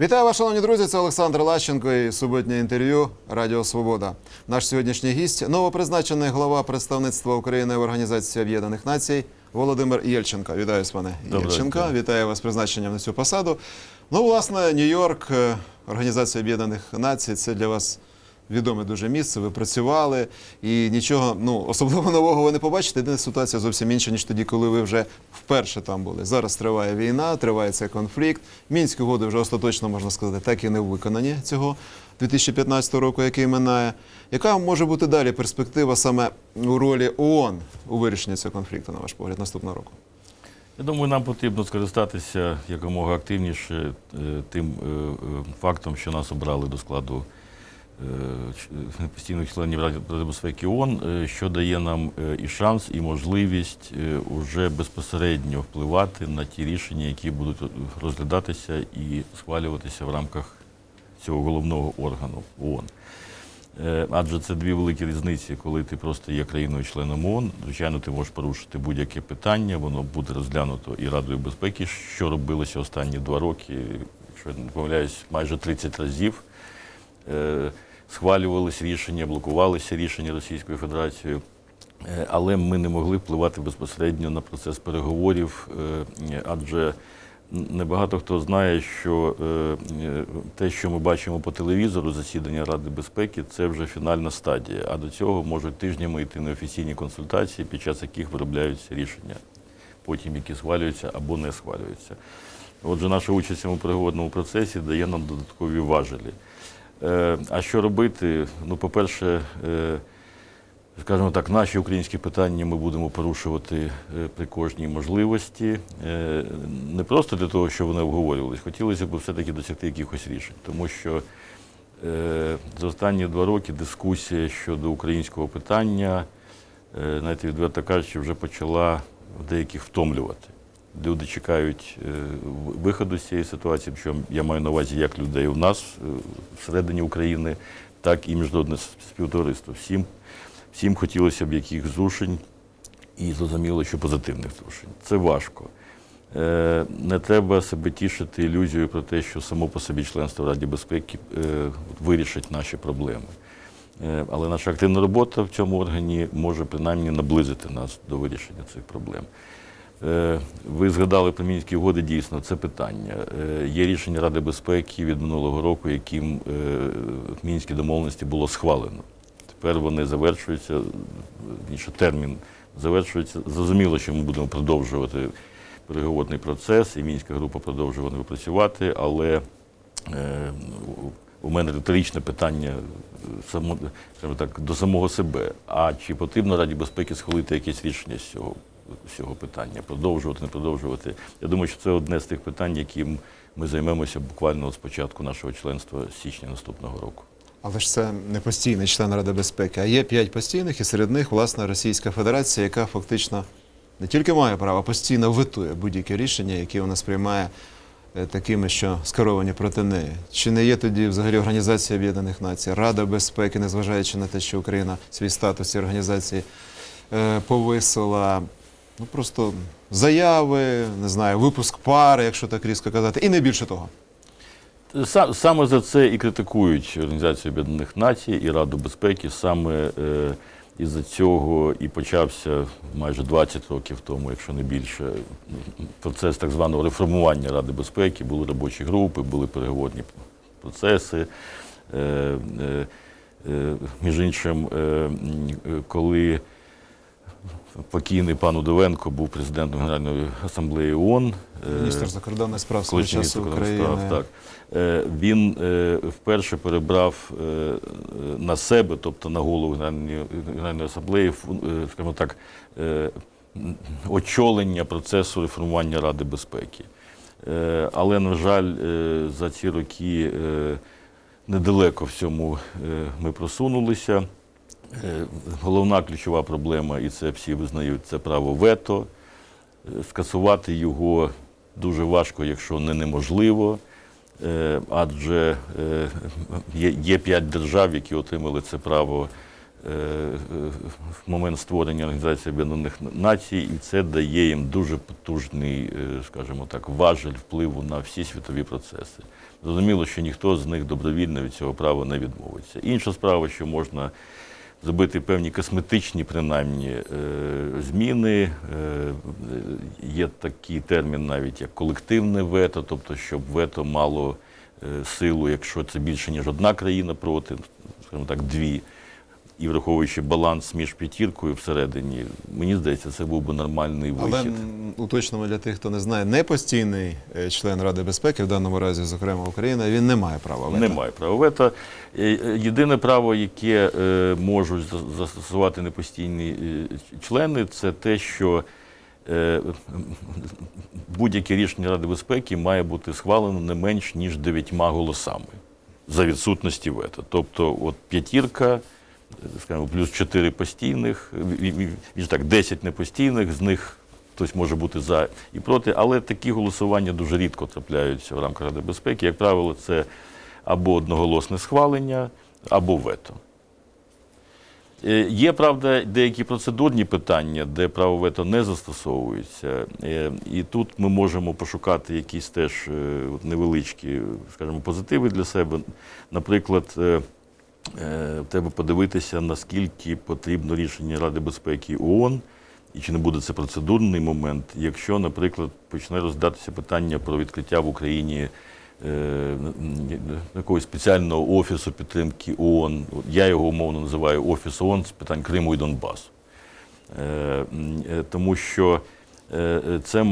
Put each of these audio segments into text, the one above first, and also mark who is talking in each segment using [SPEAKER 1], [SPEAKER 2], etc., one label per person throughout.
[SPEAKER 1] Вітаю вас, шановні друзі. Це Олександр Лащенко і суботнє інтерв'ю Радіо Свобода. Наш сьогоднішній гість новопризначений глава представництва України в Організації Об'єднаних Націй Володимир Єльченко. Вітаю вас, пане Єльченко. Вітаю вас з призначенням на цю посаду. Ну, власне, Нью-Йорк, е, Організація Об'єднаних Націй це для вас відоме дуже місце. Ви працювали і нічого ну особливо нового ви не побачите. Єдина ситуація зовсім інша, ніж тоді, коли ви вже вперше там були. Зараз триває війна, триває цей конфлікт. Мінські угоди вже остаточно можна сказати, так і не виконані цього 2015 року, який минає. Яка може бути далі перспектива саме у ролі ООН у вирішенні цього конфлікту, на ваш погляд, наступного року?
[SPEAKER 2] Я думаю, нам потрібно скористатися якомога активніше е, тим е, е, фактом, що нас обрали до складу постійних членів Ради безпеки ООН, е, що дає нам е, і шанс, і можливість е, уже безпосередньо впливати на ті рішення, які будуть розглядатися і схвалюватися в рамках цього головного органу ООН. Е, Адже це дві великі різниці, коли ти просто є країною-членом ООН. Звичайно, ти можеш порушити будь-яке питання, воно буде розглянуто і Радою безпеки, що робилося останні два роки, якщо я не помиляюсь, майже 30 разів. Схвалювалися рішення, блокувалися рішення Російською Федерацією. Е, Але ми не могли впливати безпосередньо на процес переговорів, е, адже небагато хто знає, що е, те, що ми бачимо по телевізору, засідання Ради безпеки, це вже фінальна стадія. А до цього можуть тижнями йти неофіційні консультації, під час яких виробляються рішення, потім які схвалюються або не схвалюються. Отже, наша участь у переговорному процесі дає нам додаткові важелі. Е, А що робити? Ну, по-перше, е, скажімо так, наші українські питання ми будемо порушувати е, при кожній можливості. Не просто для того, щоб вони обговорювалися, хотілося б все-таки досягти якихось рішень, тому що за останні два роки дискусія щодо українського питання, е, навіть відверто кажучи, вже почала деяких втомлювати. Люди чекають е, виходу з цієї ситуації, що я маю на увазі як людей у нас е, всередині України, так і міжнародне співтовариство. Всім, всім хотілося б яких зрушень, і зрозуміло, що позитивних зрушень. Це важко. Е, Не треба себе тішити ілюзією про те, що само по собі членство в Раді безпеки вирішить наші проблеми. Але наша активна робота в цьому органі може принаймні наблизити нас до вирішення цих проблем. Е, Ви згадали про мінські угоди, дійсно, це питання. Е, Є рішення Ради безпеки від минулого року, яким е, мінські домовленості було схвалено. Тепер вони завершуються, інше термін завершується. Зрозуміло, що ми будемо продовжувати переговорний процес, і мінська група продовжує ним працювати, але у- мене риторичне питання само, так, до самого себе. А чи потрібно Раді безпеки схвалити якесь рішення з цього, цього питання? Продовжувати, не продовжувати? Я думаю, що це одне з тих питань, яким ми займемося буквально з початку нашого членства з січня наступного року.
[SPEAKER 1] Але ж це не постійний член Ради безпеки, а є п'ять постійних, і серед них, власне, Російська Федерація, яка фактично не тільки має право, а постійно витує будь-які рішення, які вона сприймає е, такими, що скеровані проти неї. Чи не є тоді взагалі Організація Об'єднаних Націй, Рада безпеки, незважаючи на те, що Україна свій статус цієї організації е, повисила? Ну просто заяви, не знаю, випуск пари, якщо так різко казати, і не більше того.
[SPEAKER 2] Саме за це і критикують Організацію Об'єднаних Націй і Раду безпеки. Саме е, із-за цього і почався майже 20 років тому, якщо не більше, процес так званого реформування Ради безпеки. Були робочі групи, були переговорні процеси. Е, е, е, між іншим, е, е, коли покійний пан Удовенко був президентом Генеральної асамблеї ООН, е,
[SPEAKER 1] Міністр закордонних справ свого
[SPEAKER 2] колишній
[SPEAKER 1] України.
[SPEAKER 2] справ, так. Е, Він е, вперше перебрав на себе, тобто на голову Генеральної, Генеральної асамблеї, скажімо так, очолення процесу реформування Ради безпеки. Але, на жаль, за ці роки недалеко в цьому ми просунулися. Е, Головна ключова проблема, і це всі визнають, це право вето. Е, Скасувати його дуже важко, якщо не неможливо. Е, Адже є, п'ять держав, які отримали це право в момент створення Організації Об'єднаних Націй, і це дає їм дуже потужний, скажімо так, важель впливу на всі світові процеси. зрозуміло, що ніхто з них добровільно від цього права не відмовиться. Інша справа, що можна зробити певні косметичні, принаймні, е, зміни. Е, Є такий термін навіть як колективне вето, тобто, щоб вето мало е, силу, якщо це більше, ніж одна країна проти, скажімо так, дві. І враховуючи баланс між п'ятіркою всередині, мені здається, це був би нормальний вихід.
[SPEAKER 1] м, уточнимо для тих, хто не знає, не постійний е, член Ради безпеки, в даному разі, зокрема Україна, він не має права вето.
[SPEAKER 2] Немає права вето. Е, е, Єдине право, яке можуть за- застосувати непостійні члени, це те, що будь-яке рішення Ради безпеки має бути схвалено не менш ніж дев'ятьма голосами за відсутності вето. Тобто, от п'ятірка, скажімо, плюс чотири постійних, так, 10 непостійних, з них хтось може бути за і проти, але такі голосування дуже рідко трапляються в рамках Ради безпеки. Як правило, це або одноголосне схвалення, або вето. Е, Є, правда, деякі процедурні питання, де право вето не застосовується. Е, І тут ми можемо пошукати якісь теж е, невеличкі, скажімо, позитиви для себе. Наприклад, треба подивитися, наскільки потрібно рішення Ради безпеки ООН, і чи не буде це процедурний момент, якщо, наприклад, почне роздатися питання про відкриття в Україні е, якогось спеціального офісу підтримки ООН. Я його умовно називаю Офіс ООН з питань Криму і Донбасу. Е, е, Тому що е, е, це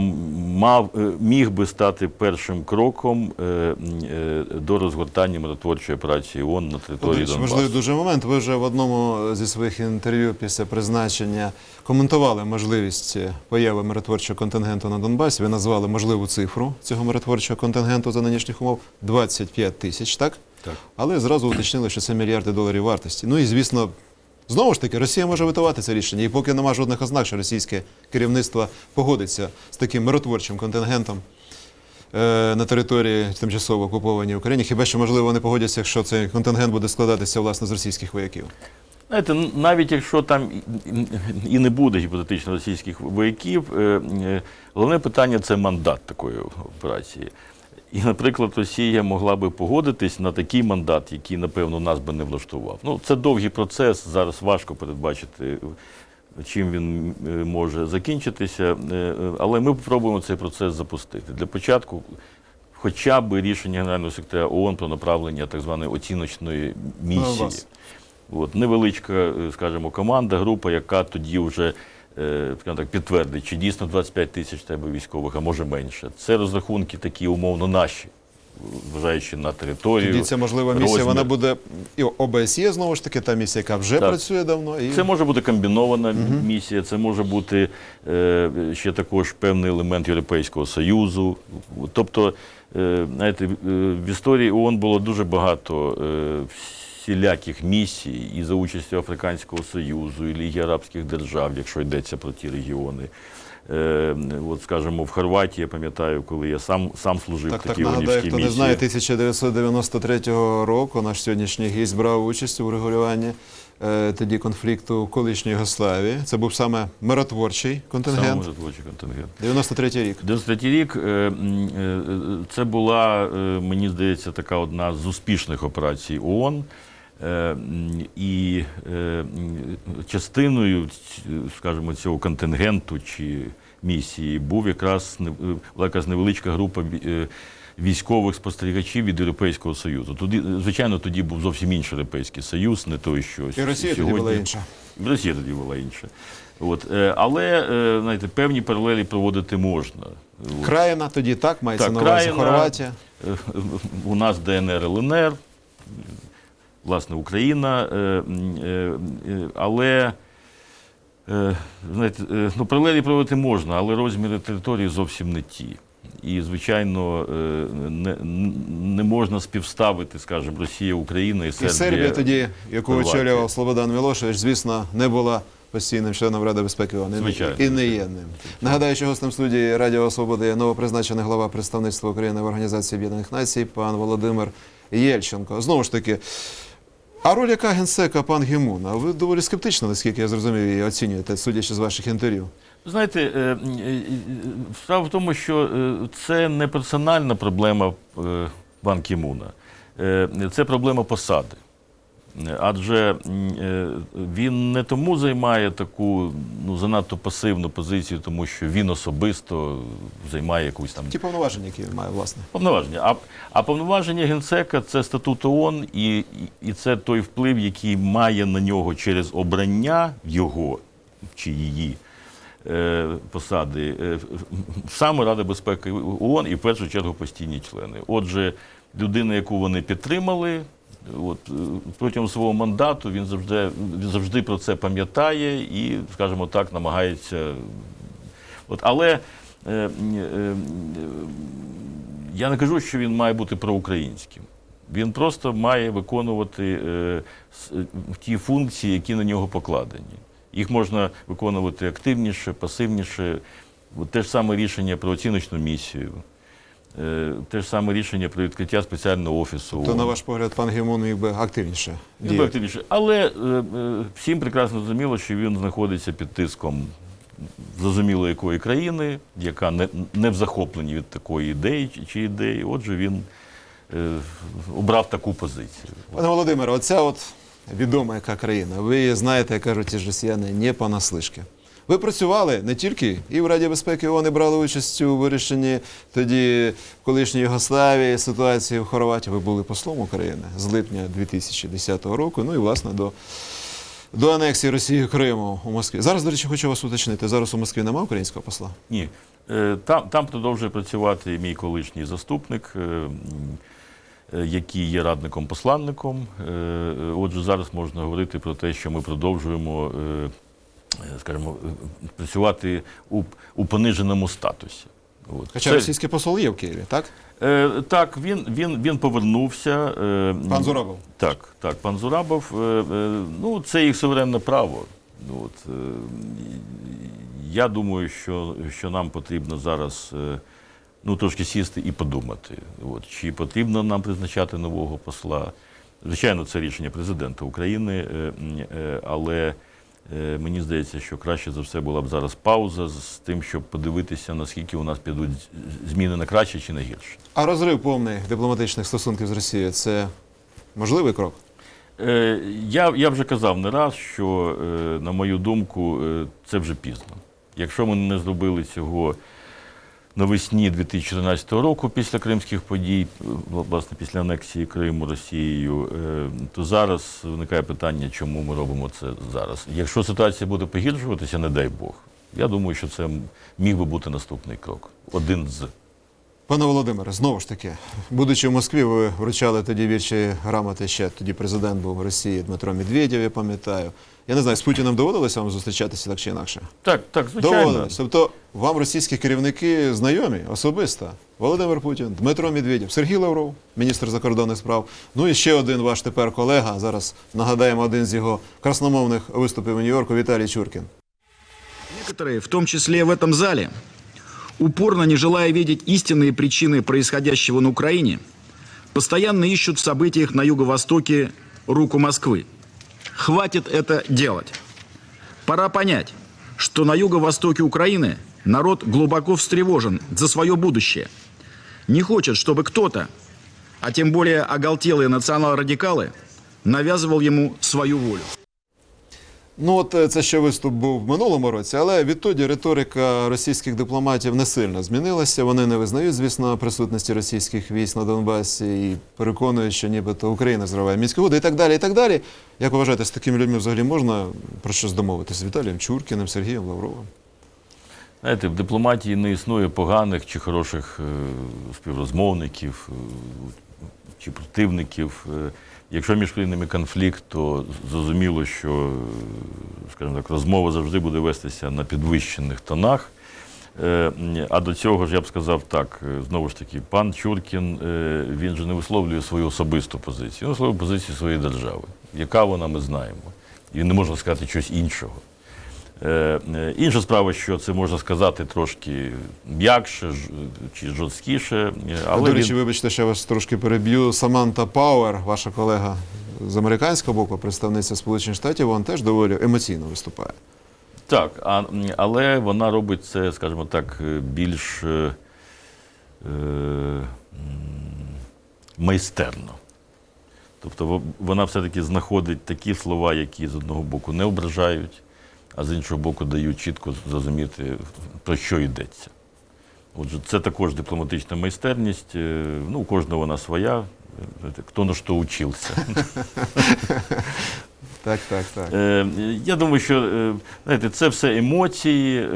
[SPEAKER 2] мав, е, міг би стати першим кроком е, е, до розгортання миротворчої операції ООН на території Донбасу.
[SPEAKER 1] важливий дуже момент. Ви вже в одному зі своїх інтерв'ю після призначення коментували можливість появи миротворчого контингенту на Донбасі. Ви назвали можливу цифру цього миротворчого контингенту за нинішніх умов 25 тисяч, так?
[SPEAKER 2] Так.
[SPEAKER 1] Але зразу уточнили, що це мільярди доларів вартості. Ну і звісно, знову ж таки, Росія може витувати це рішення. І поки нема жодних ознак, що російське керівництво погодиться з таким миротворчим контингентом е, на території тимчасово окупованій України. Хіба що можливо вони погодяться, якщо цей контингент буде складатися власне з російських вояків?
[SPEAKER 2] Знаєте, навіть якщо там і не буде гіпотетично російських вояків, е, е, головне питання це мандат такої операції. І, наприклад, Росія могла би погодитись на такий мандат, який, напевно, нас би не влаштував. Ну, це довгий процес, зараз важко передбачити, чим він е, може закінчитися, е, е, але ми спробуємо цей процес запустити. Для початку хоча б рішення Генерального секретаря ООН про направлення так званої оціночної місії. От, невеличка, скажімо, команда, група, яка тоді вже скажімо так, підтвердить, чи дійсно 25 тисяч тебе військових, а може менше. Це розрахунки такі умовно наші, вважаючи на територію.
[SPEAKER 1] Тоді ця можлива місія,
[SPEAKER 2] розмір.
[SPEAKER 1] вона буде і ОБСЄ, знову ж таки, та місія, яка вже
[SPEAKER 2] Так.
[SPEAKER 1] працює давно. І...
[SPEAKER 2] Це може бути комбінована місія, це може бути е, ще також певний елемент Європейського Союзу. Тобто, е, знаєте, е, в історії ООН було дуже багато е, всіляких місій і за участю Африканського Союзу, і Ліги Арабських держав, якщо йдеться про ті регіони. Е, от, скажімо, в Хорватії, я пам'ятаю, коли я сам, сам служив
[SPEAKER 1] Так,
[SPEAKER 2] в
[SPEAKER 1] так
[SPEAKER 2] такій
[SPEAKER 1] нагадаю,
[SPEAKER 2] ООНівській
[SPEAKER 1] хто не
[SPEAKER 2] місії.
[SPEAKER 1] знає, 1993 року наш сьогоднішній гість брав участь у регулюванні е, тоді конфлікту в колишньої Югославії. Це був саме миротворчий
[SPEAKER 2] Саме
[SPEAKER 1] контингент.
[SPEAKER 2] миротворчий контингент.
[SPEAKER 1] 93 рік.
[SPEAKER 2] 93 рік е, е, це була, е, мені здається, така одна з успішних операцій ООН. Е, І е, частиною, скажімо, цього контингенту чи місії був якраз е, якась невеличка група військових спостерігачів від Європейського Союзу. Тоді, звичайно, тоді був зовсім інший Європейський Союз, не той, що
[SPEAKER 1] І Росія тоді була інша.
[SPEAKER 2] Росія тоді була інша. От, але знаєте, певні паралелі проводити можна.
[SPEAKER 1] Країна тоді так, мається
[SPEAKER 2] Так,
[SPEAKER 1] на увазі. Хорватія.
[SPEAKER 2] У нас ДНР, ЛНР, власне, Україна. е, е, е, Але знаєте, ну, паралелі проводити можна, але розміри території зовсім не ті. І, звичайно, не, не можна співставити, скажімо, Росія, Україна і
[SPEAKER 1] І
[SPEAKER 2] Сербія.
[SPEAKER 1] Сербія тоді, яку очолював Слободан Мілошевич, звісно, не була постійним членом Ради безпеки ООН. і-
[SPEAKER 2] Звичайно.
[SPEAKER 1] І не є ним. Нагадаю, що гостем студії Радіо Свобода є новопризначений глава представництва України в Організації Об'єднаних Націй, пан Володимир Єльченко. Знову ж таки, а роль яка генсека пан Гімуна? Ви доволі скептично, наскільки я зрозумів, її оцінюєте, судячи з ваших інтерв'ю.
[SPEAKER 2] Знаєте, е, е, справа в тому, що е, це не персональна проблема пан Кімуна, Це проблема посади. Адже е, він не тому займає таку ну, занадто пасивну позицію, тому що він особисто займає якусь там
[SPEAKER 1] Ті повноваження, які він має, власне.
[SPEAKER 2] Повноваження. А, а повноваження генсека це статут ООН, і, і, і це той вплив, який має на нього через обрання його чи її е, посади е, саме Рада безпеки ООН і в першу чергу постійні члени. Отже, людина, яку вони підтримали. От е, протягом свого мандату він завжди він завжди про це пам'ятає і, скажімо так, намагається. От, але е, е, я не кажу, що він має бути проукраїнським. Він просто має виконувати е, е, ті функції, які на нього покладені. Їх можна виконувати активніше, пасивніше. От те ж саме рішення про оціночну місію, те ж саме рішення про відкриття спеціального офісу.
[SPEAKER 1] То, на ваш погляд, пан Гімон міг би активніше
[SPEAKER 2] Він
[SPEAKER 1] діяти.
[SPEAKER 2] активніше. Але е, е, всім прекрасно зрозуміло, що він знаходиться під тиском зрозуміло якої країни, яка не, не в захопленні від такої ідеї чи- чи ідеї. Отже, він е, обрав таку позицію.
[SPEAKER 1] Пане Володимире, оця от відома яка країна. Ви знаєте, як кажуть ті ж росіяни, не понаслишки. Ви працювали не тільки і в Раді безпеки ООН і брали участь у вирішенні тоді в колишній Югославії ситуації в Хорватії. Ви були послом України з липня 2010 року. Ну і власне до, до анексії Росії Криму у Москві. Зараз, до речі, хочу вас уточнити. Зараз у Москві немає українського посла.
[SPEAKER 2] Ні. Е, Там, там продовжує працювати мій колишній заступник, е, е, який є радником-посланником. Отже, зараз можна говорити про те, що ми продовжуємо, скажімо, е, працювати у, у пониженому статусі. От.
[SPEAKER 1] Хоча
[SPEAKER 2] Це-
[SPEAKER 1] російський посол є в Києві, так?
[SPEAKER 2] Е, так, він, він, він повернувся. Е,
[SPEAKER 1] Пан Зурабов.
[SPEAKER 2] Так, так, пан Зурабов. Е, е, ну, це їх суверенне право. Ну, От, е, я думаю, що, що нам потрібно зараз е, ну, трошки сісти і подумати, от, чи потрібно нам призначати нового посла. Звичайно, це рішення президента України, е, е, але е, мені здається, що краще за все була б зараз пауза з тим, щоб подивитися, наскільки у нас підуть зміни на краще чи на гірше.
[SPEAKER 1] А розрив повний дипломатичних стосунків з Росією це можливий крок?
[SPEAKER 2] Е, Я, я вже казав не раз, що, е, на мою думку, е, це вже пізно. Якщо ми не зробили цього навесні 2014 року після кримських подій, власне, після анексії Криму Росією, е, то зараз виникає питання, чому ми робимо це зараз. Якщо ситуація буде погіршуватися, не дай Бог. Я думаю, що це міг би бути наступний крок. Один з.
[SPEAKER 1] Пане Володимире, знову ж таки, будучи в Москві, ви вручали тоді вірчі грамоти ще тоді президент був Росії Дмитро Медведєв, я пам'ятаю. Я не знаю, з Путіним доводилося вам зустрічатися так чи інакше?
[SPEAKER 2] Так, так, звичайно.
[SPEAKER 1] Доводилось. Тобто вам російські керівники знайомі особисто. Володимир Путін, Дмитро Медведєв, Сергій Лавров, міністр закордонних справ. Ну і ще один ваш тепер колега. Зараз нагадаємо один з його красномовних виступів у Нью-Йорку Віталій Чуркін.
[SPEAKER 3] Некоторые, в том числе в этом зале, упорно не желая видеть истинные причины происходящего на Украине, постоянно ищут в событиях на юго-востоке руку Москвы. Хватит это делать. Пора понять, что на юго-востоке Украины народ глубоко встревожен за свое будущее. Не хочет, чтобы кто-то, а тем более оголтелые национал-радикалы, навязывал ему свою волю.
[SPEAKER 1] Ну, от е, це ще виступ був в минулому році, але відтоді риторика російських дипломатів не сильно змінилася. Вони не визнають, звісно, присутності російських військ на Донбасі і переконують, що нібито Україна зриває мінські угоди і так далі. І так далі. Як вважаєте, з такими людьми взагалі можна про щось домовитися з Віталієм Чуркіним, Сергієм Лавровим?
[SPEAKER 2] Знаєте, в дипломатії не існує поганих чи хороших е, співрозмовників е, чи противників. Якщо між країнами конфлікт, то зрозуміло, що скажімо так, розмова завжди буде вестися на підвищених тонах. Е, А до цього ж я б сказав так, е, знову ж таки, пан Чуркін, е, він же не висловлює свою особисту позицію, він висловлює позицію своєї держави. Яка вона, ми знаємо. І не можна сказати щось іншого. Е, е, Інша справа, що це можна сказати трошки м'якше чи жорсткіше, е, але
[SPEAKER 1] До речі,
[SPEAKER 2] він...
[SPEAKER 1] вибачте, що я вас трошки переб'ю. Саманта Пауер, ваша колега з американського боку, представниця Сполучених Штатів, вона теж доволі емоційно виступає.
[SPEAKER 2] так, а, але вона робить це, скажімо так, більш е, майстерно. Тобто вона все-таки знаходить такі слова, які з одного боку не ображають, а з іншого боку дають чітко зрозуміти, про що йдеться. Отже, це також дипломатична майстерність. Е, Ну, у кожного вона своя. Хто на що учився.
[SPEAKER 1] Так, так, так.
[SPEAKER 2] Е, Я думаю, що е, знаєте, це все емоції.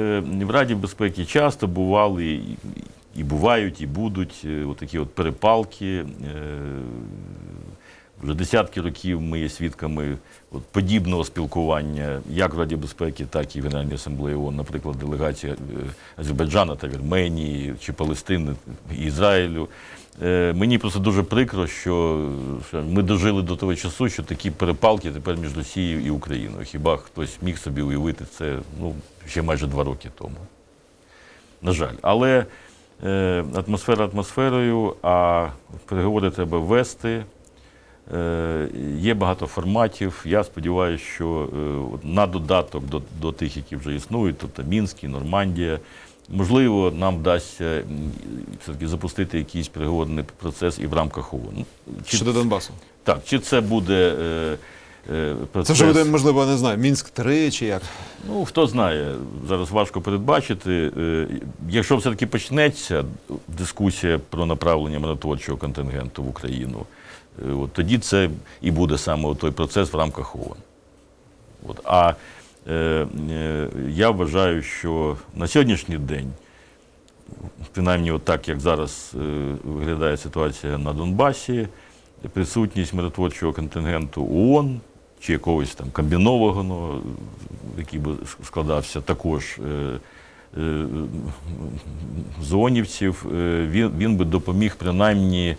[SPEAKER 2] В Раді безпеки часто бували і, бувають, і будуть е, такі от перепалки. Вже десятки років ми є свідками от подібного спілкування як в Раді безпеки, так і в Генеральній асамблеї ООН, наприклад, делегація е, Азербайджана та Вірменії чи Палестини і Ізраїлю. Е, Мені просто дуже прикро, що ми дожили до того часу, що такі перепалки тепер між Росією і Україною. Хіба хтось міг собі уявити це ну, ще майже два роки тому. На жаль. Але е, атмосфера атмосферою, а переговори треба вести. Е, Є багато форматів. Я сподіваюся, що е, на додаток до, до тих, які вже існують, тобто Мінськ і Нормандія, можливо, нам вдасться все-таки запустити якийсь переговорний процес і в рамках ООН. Чи,
[SPEAKER 1] Щодо Донбасу.
[SPEAKER 2] так, чи це буде е, процес...
[SPEAKER 1] Це вже буде, можливо, не знаю, Мінськ 3 чи як.
[SPEAKER 2] Ну, хто знає, зараз важко передбачити. Якщо все-таки почнеться дискусія про направлення миротворчого контингенту в Україну, от тоді це і буде саме той процес в рамках ООН. От. А е, е, я вважаю, що на сьогоднішній день, принаймні от так, як зараз е, виглядає ситуація на Донбасі, присутність миротворчого контингенту ООН чи якогось там комбінованого, який би складався також е, е, зонівців, е, він, він би допоміг принаймні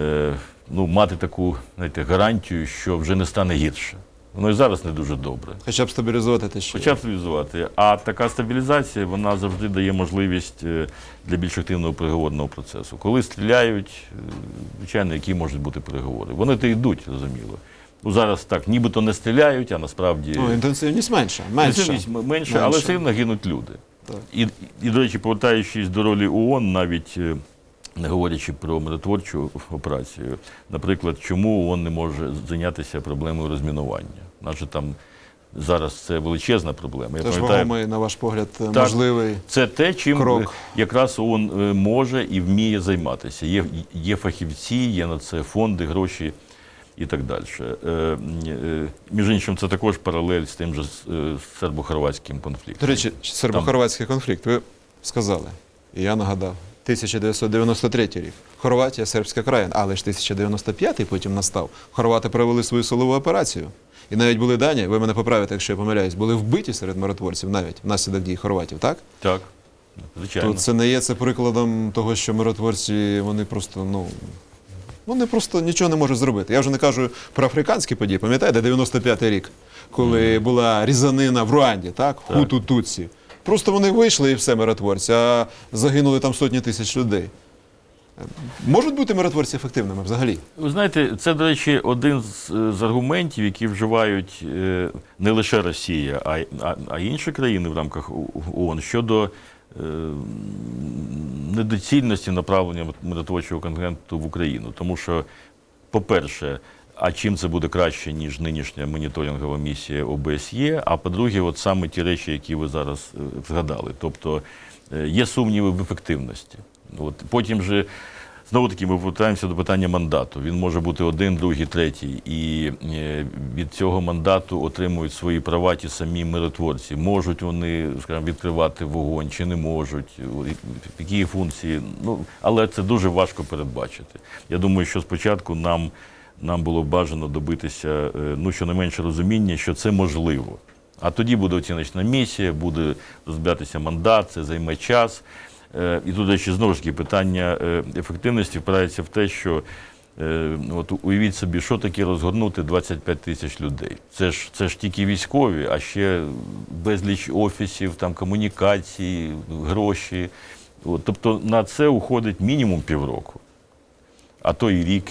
[SPEAKER 2] е, ну, мати таку знаєте, гарантію, що вже не стане гірше. Воно і зараз не дуже добре.
[SPEAKER 1] Хоча б стабілізувати те, що.
[SPEAKER 2] Хоча б стабілізувати. А така стабілізація вона завжди дає можливість е, для більш активного переговорного процесу. Коли стріляють, е, звичайно, які можуть бути переговори. Вони то йдуть, зрозуміло. Ну зараз так, нібито не стріляють, а насправді
[SPEAKER 1] Ну, інтенсивність менша. менша.
[SPEAKER 2] інтенсивність менше,
[SPEAKER 1] Менше.
[SPEAKER 2] але все одно гинуть люди.
[SPEAKER 1] Так.
[SPEAKER 2] І, і, до речі, повертаючись до ролі ООН, навіть е, не говорячи про миротворчу операцію, наприклад, чому ООН не може зайнятися проблемою розмінування? Наче там зараз це величезна проблема. Я
[SPEAKER 1] Тож вагомий, на ваш погляд,
[SPEAKER 2] Так.
[SPEAKER 1] можливий.
[SPEAKER 2] це те, чим
[SPEAKER 1] крок.
[SPEAKER 2] якраз ООН е, може і вміє займатися. Є, є фахівці, є на це фонди, гроші і так далі. Е, е, Між іншим, це також паралель з тим же е, сербо-хорватським конфліктом.
[SPEAKER 1] До речі, сербо-хорватський конфлікт. Ви сказали, і я нагадав. 1993 рік. Хорватія, сербська країна, але ж 1995 потім настав. Хорвати провели свою силову операцію. І навіть були дані, ви мене поправите, якщо я помиляюсь, були вбиті серед миротворців навіть внаслідок дій хорватів, так?
[SPEAKER 2] Так, звичайно.
[SPEAKER 1] То це не є це прикладом того, що миротворці вони просто, ну. Вони просто нічого не можуть зробити. Я вже не кажу про африканські події. Пам'ятаєте, 95-й рік, коли була різанина в Руанді, так? Хуту Туці. Просто вони вийшли і все миротворці, а загинули там сотні тисяч людей. Можуть бути миротворці ефективними взагалі?
[SPEAKER 2] Ви знаєте, це, до речі, один з, е, з аргументів, які вживають е, не лише Росія, а, а, а інші країни в рамках ООН щодо е, недоцільності направлення миротворчого контингенту в Україну. Тому що, по-перше, а чим це буде краще, ніж нинішня моніторингова місія ОБСЄ? А по-друге, от саме ті речі, які ви зараз е, згадали. Тобто е, є сумніви в ефективності. От, потім же. Знову таки, ми повертаємося до питання мандату. Він може бути один, другий, третій. І е, від цього мандату отримують свої права ті самі миротворці. Можуть вони, скажімо, відкривати вогонь чи не можуть, які функції. Ну, але це дуже важко передбачити. Я думаю, що спочатку нам, нам було бажано добитися е, ну, щонайменше розуміння, що це можливо. А тоді буде оціночна місія, буде розглядатися мандат, це займе час. Е, І тут, речі, знову ж таки питання е, ефективності впирається в те, що е, от уявіть собі, що таке розгорнути 25 тисяч людей. Це ж, це ж тільки військові, а ще безліч офісів, там, комунікацій, гроші. От, тобто на це уходить мінімум півроку, а то і рік,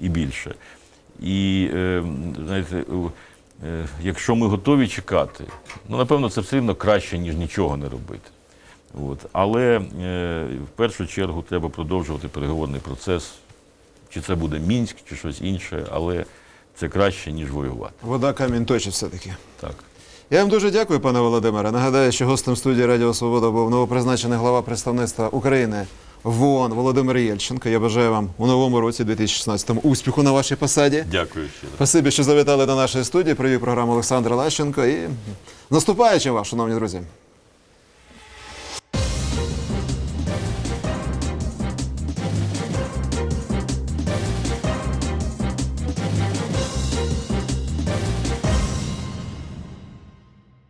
[SPEAKER 2] і більше. І е, знаєте, е, якщо ми готові чекати, ну напевно, це все рівно краще, ніж нічого не робити. От. Але е, в першу чергу треба продовжувати переговорний процес чи це буде Мінськ, чи щось інше, але це краще, ніж воювати.
[SPEAKER 1] Вода камінь точить все-таки.
[SPEAKER 2] Так.
[SPEAKER 1] Я вам дуже дякую, пане Володимире. Нагадаю, що гостем студії Радіо Свобода був новопризначений глава представництва України в ООН Володимир Єльченко. Я бажаю вам у новому році 2016 успіху на вашій посаді.
[SPEAKER 2] Дякую ще.
[SPEAKER 1] Спасибі, що завітали до нашої студії. Привів програму Олександр Лащенко. І наступаючи наступаючим вас, шановні друзі.